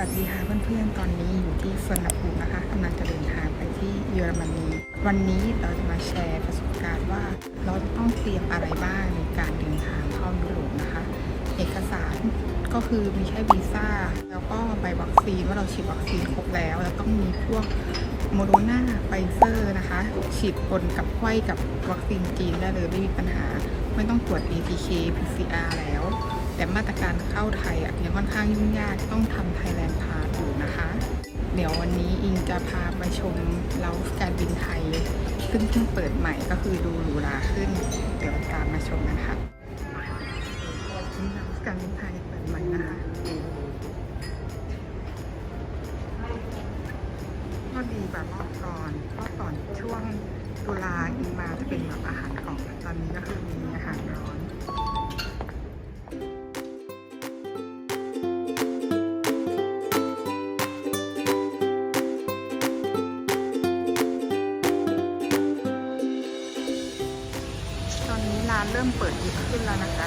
สวัสดีค่ะเพื่อนๆ ตอนนี้อยู่ที่สวนับภูนะคะกำลังจะเดินทางไปที่เยอรมนี วันนี้เราจะมาแชร์ประสบการณ์ว่า เราต้องเตรียมอะไรบ้างในการเดินทางเข้ายุโรปนะคะ เอกสารก็คือมีแค่วีซ่า แล้วก็ใบวัคซีนว่าเราฉีดวัคซีนครบแล้ว แล้วต้องมีพวกโมโดนาไฟเซอร์นะคะ ฉีดคนกับไข้กับวัคซีนจีนได้เลยไม่มีปัญหา ไม่ต้องตรวจ ATK PCR แล้ว แต่มาตรการเข้าไทยอะยังค่อนข้างยุ่งยากต้องทำไทยแลนด์พาสอยู่นะคะ เดี๋ยววันนี้อิงจะพาไปชมเล้าการบินไทย ซึ่งเพิ่งเปิดใหม่ก็คือดูหรูหราขึ้น เดี๋ยวตามมาชมกันค่ะนี่เล้าการบินไทยเปิดใหม่นะคะก็ดีแบบรอบก่อนรอบก่อนช่วงตุลาอิงมาจะเป็นแบบอาหารกล่องตอนนี้ก็คือมีอาหารร้อน ร้านเริ่มเปิดดีขึ้นแล้วนะคะ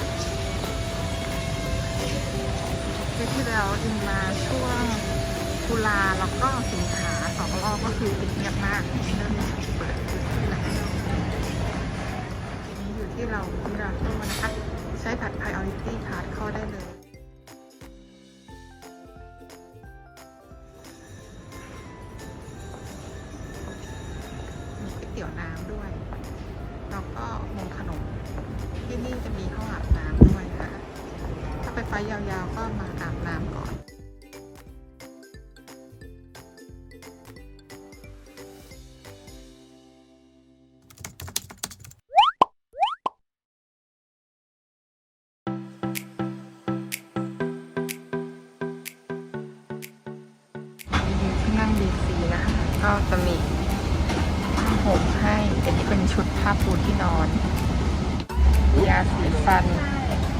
ปีที่แล้วอินมาช่วงตุลาแล้วก็สิงหาสองรอบก็คือปิดเงียบมากเริ่มเปิดขึ้นแล้วทีนี้อยู่ที่เราที่เราต้นะคะใช้ผัด priority card เข้าได้เลยมีก๋วยเตี๋ยวน้ำด้วย แล้วก็มงขนม ที่นี่จะมีห้องอาบน้ำด้วยนะคะถ้าไปไฟยาวๆก็มาอาบน้ำก่อนที่นั่งดีซีนะคะก็จะมี ห่มให้ อันนี้เป็นชุดผ้าปูที่นอน ยาสีฟัน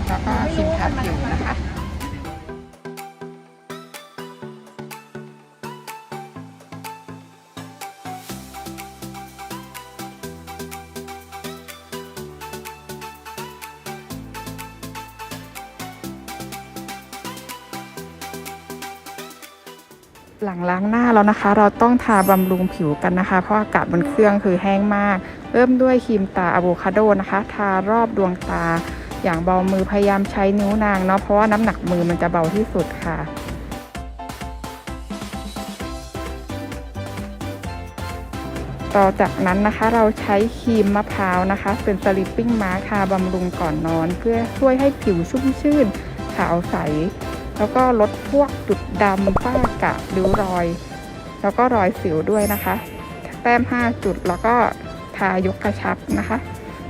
แล้วก็ครีมทาผิวนะคะ หลังล้างหน้าแล้วนะคะ เราต้องทาบำรุงผิวกันนะคะ เพราะอากาศบนเครื่องคือแห้งมาก เริ่มด้วยครีมตาอะโวคาโดนะคะ ทารอบดวงตา อย่างเบามือพยายามใช้นิ้วนางเนาะเพราะว่าน้ำหนักมือมันจะเบาที่สุดค่ะต่อจากนั้นนะคะเราใช้ครีมมะพร้าวนะคะ เป็นสลิปปิ้งมาทาบำรุงก่อนนอน เพื่อช่วยให้ผิวชุ่มชื่น ขาวใส แล้วก็ลดพวกจุดดำฝ้ากระริ้วรอย แล้วก็รอยสิวด้วยนะคะ แต้ม 5 จุดแล้วก็ทายกกระชับนะคะ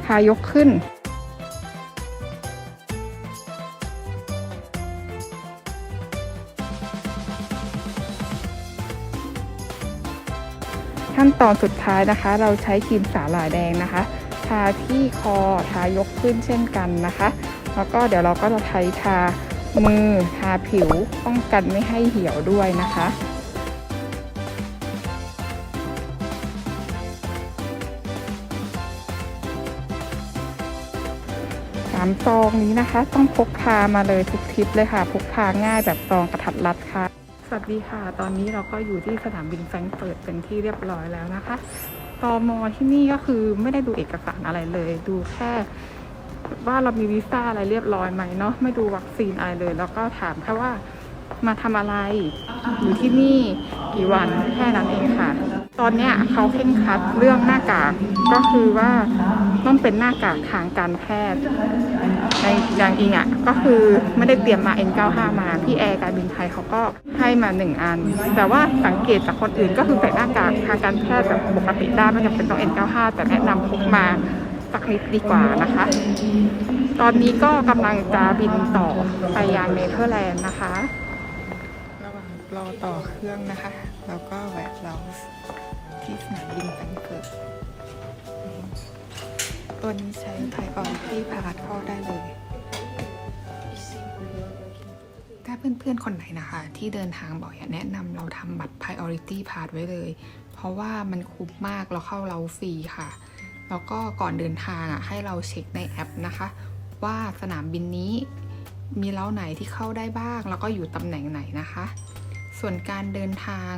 ทายกขึ้นขั้นตอนสุดท้ายนะคะ เราใช้ครีมสาหร่ายแดงนะคะ ทาที่คอทายกขึ้นเช่นกันนะคะ แล้วก็เดี๋ยวเราก็จะใช้ทา มือทาผิวป้องกันไม่ให้เหี่ยวด้วยนะคะสามซองนี้นะคะ ต้องพกพามาเลยทุกทริปเลยค่ะ พกพาง่ายแบบซองกระทัดรัดค่ะ สวัสดีค่ะ ตอนนี้เราก็อยู่ที่สนามบินแฟรงก์เฟิร์ตเป็นที่เรียบร้อยแล้วนะคะตอมอที่นี่ก็คือไม่ได้ดูเอกสารอะไรเลย ดูแค่ ว่าเรามีวีซ่าอะไรเรียบร้อยไหมเนาะไม่ดูวัคซีนอะไรเลย แล้วก็ถามแค่ว่ามาทำอะไรอยู่ที่นี่กี่วันแค่นั้นเองค่ะ ตอนเนี้ยเขาเข่งคัดเรื่องหน้ากากก็คือว่าต้องเป็นหน้ากากทางการแพทย์ ในอย่างอิงอะก็คือไม่ได้เตรียมมา N95 มาพี่แอร์การบินไทยเขาก็ให้มาหนึ่งอัน แต่ว่าสังเกตจากคนอื่นก็คือใส่หน้ากากทางการแพทย์แบบปกติได้ไม่จำเป็นต้อง N95 แต่แนะนำพกมา สักนิดดีกว่านะคะ ตอนนี้ก็กำลังจะบินต่อไปยังเนเธอร์แลนด์นะคะ ระหว่างรอต่อเครื่องนะคะ แล้วก็แวะเราที่สนามบินแฟรงเฟิร์ตตัวนี้ใช้ไทยออนที่พาสเข้าได้เลย ถ้าเพื่อนๆ คนไหนนะคะ ที่เดินทางบ่อยแนะนำเราทำบัตร Priority Pass ไว้เลย เพราะว่ามันคุ้มมากเราเข้าเราฟรีค่ะ แล้วก็ก่อนเดินทางอะให้เราเช็คในแอปนะคะ ว่าสนามบินนี้มีเล้าไหนที่เข้าได้บ้าง แล้วก็อยู่ตำแหน่งไหนนะคะ ส่วนการเดินทาง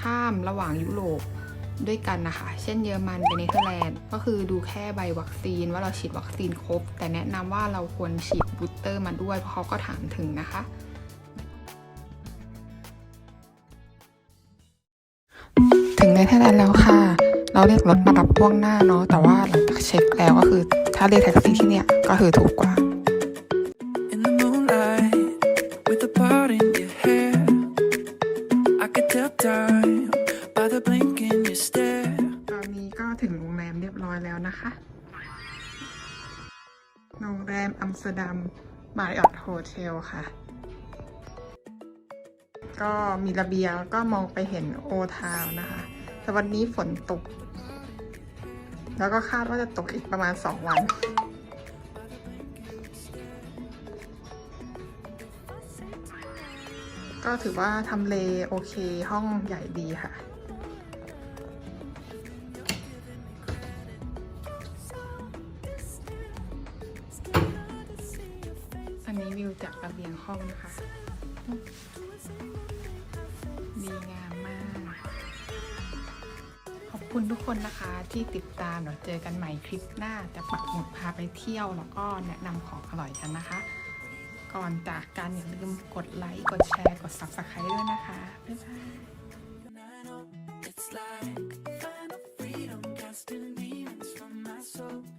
ข้ามระหว่างยุโรปด้วยกันนะคะ เช่นเยอรมันเป็นเนเธอร์แลนด์ ก็คือดูแค่ใบวัคซีนว่าเราฉีดวัคซีนครบ แต่แนะนำว่าเราควรฉีดบูสเตอร์มาด้วย เพราะเขาก็ถามถึงนะคะ ถึงเนเธอร์แลนด์แล้วค่ะ เราเรียกรถมารับล่วงหน้าเนาะแต่ว่าหลังจากเช็คแล้วก็คือถ้าเรียกแท็กซี่ที่เนี่ยก็คือถูกกว่า In the moonlight, with a part in your hair, I could tell time by the blink in your stare. ตอนนี้ก็ถึงโรงแรมเรียบร้อยแล้วนะคะ โรงแรมอัมสเตอร์ดัมมาริออตโฮเทลค่ะ ก็มีระเบียงแล้วก็มองไปเห็นโอทาวน์นะคะ แต่วันนี้ฝนตก แล้วก็คาดว่าจะตกอีกประมาณ 2 วันก็ถือว่าทำเลโอเคห้องใหญ่ดีค่ะ อันนี้วิวจากระเบียงห้องนะคะ คุณทุกคนนะคะที่ติดตามเราเจอกันใหม่คลิปหน้าจะปักหมุดพาไปเที่ยวแล้วก็แนะนำของอร่อยกันนะคะ ก่อนจากกันอย่าลืมกดไลค์กดแชร์กด subscribe ด้วยนะคะ บ๊ายบาย It's like final freedom casting demons from my soul.